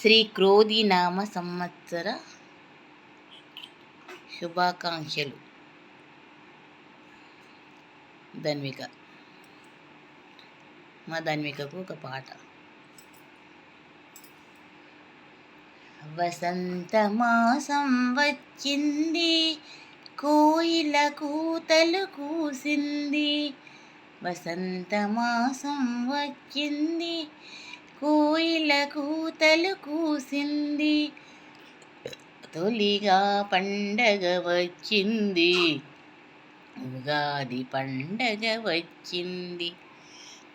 శ్రీ క్రోధి నామ సంవత్సర శుభాకాంక్షలు. ధన్విక. మా ధన్వికకు ఒక పాట. వసంత మాసం వచ్చింది కోయిల కూతలు కూసింది. వసంత మాసం వచ్చింది కోయిల కూతలు కూసింది. తొలిగా పండగ వచ్చింది. ఉగాది పండగ వచ్చింది.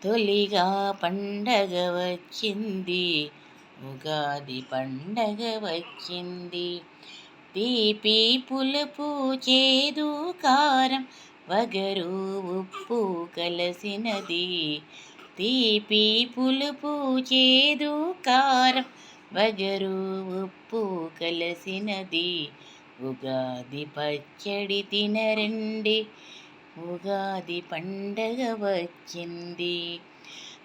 తొలిగా పండగ వచ్చింది. ఉగాది పండగ వచ్చింది. తీపి పులుపు చేదు కారం వగరు ఉప్పు కలసినది. తీపి పులుపు చేదు కారం వగరు ఉప్పు కలసినది. ఉగాది పచ్చడి తినరండి ఉగాది పండగ వచ్చింది.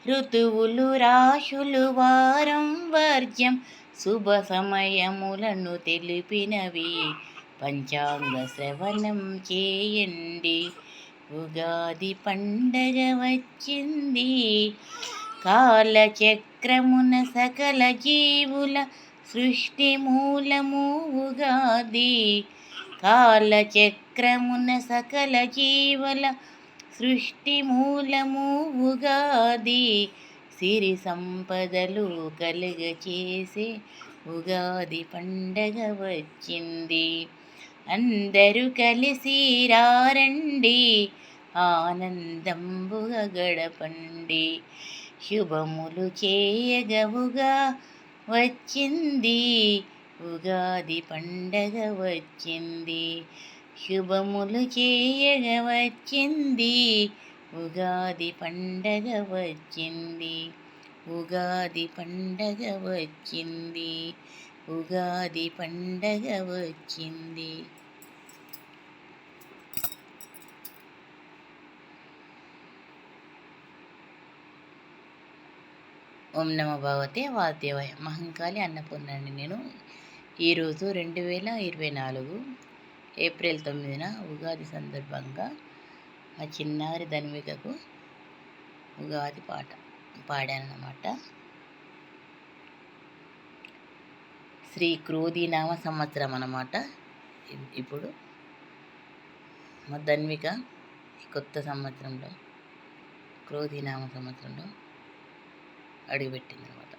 ఋతువులు రాశులు వారం వర్జ్యం శుభ సమయములను తెలిపినవి. పంచాంగ శ్రవణం చేయండి. ఉగాది పండగ వచ్చింది. కాలచక్రమున సకల జీవుల సృష్టి మూలము ఉగాది కాలచక్రమున సకల జీవుల సృష్టి మూలము ఉగాది సిరి సంపదలు కలుగ చేసే ఉగాది పండగ వచ్చింది. అందరూ కలిసి రారండి. ఆనందంబుగా గడపండి శుభములు చేయగవుగా వచ్చింది. ఉగాది పండగ వచ్చింది. శుభములు చేయగ వచ్చింది. ఉగాది పండగ వచ్చింది. ఉగాది పండగ వచ్చింది. ఉగాది పండగ వచ్చింది. ఓం నమ భగవతే వాదేవాయ మహంకాళి అన్నపూర్ణండి నేను. ఈరోజు రెండు వేల ఇరవై నాలుగు ఏప్రిల్ తొమ్మిదిన ఉగాది సందర్భంగా మా చిన్నారి ధన్వికకు ఉగాది పాట పాడానన్నమాట. శ్రీ క్రోధీనామ సంవత్సరం అన్నమాట. ఇప్పుడు మా ధన్విక కొత్త సంవత్సరంలో క్రోధీనామ సంవత్సరంలో అడుగుపెట్టింది అనమాట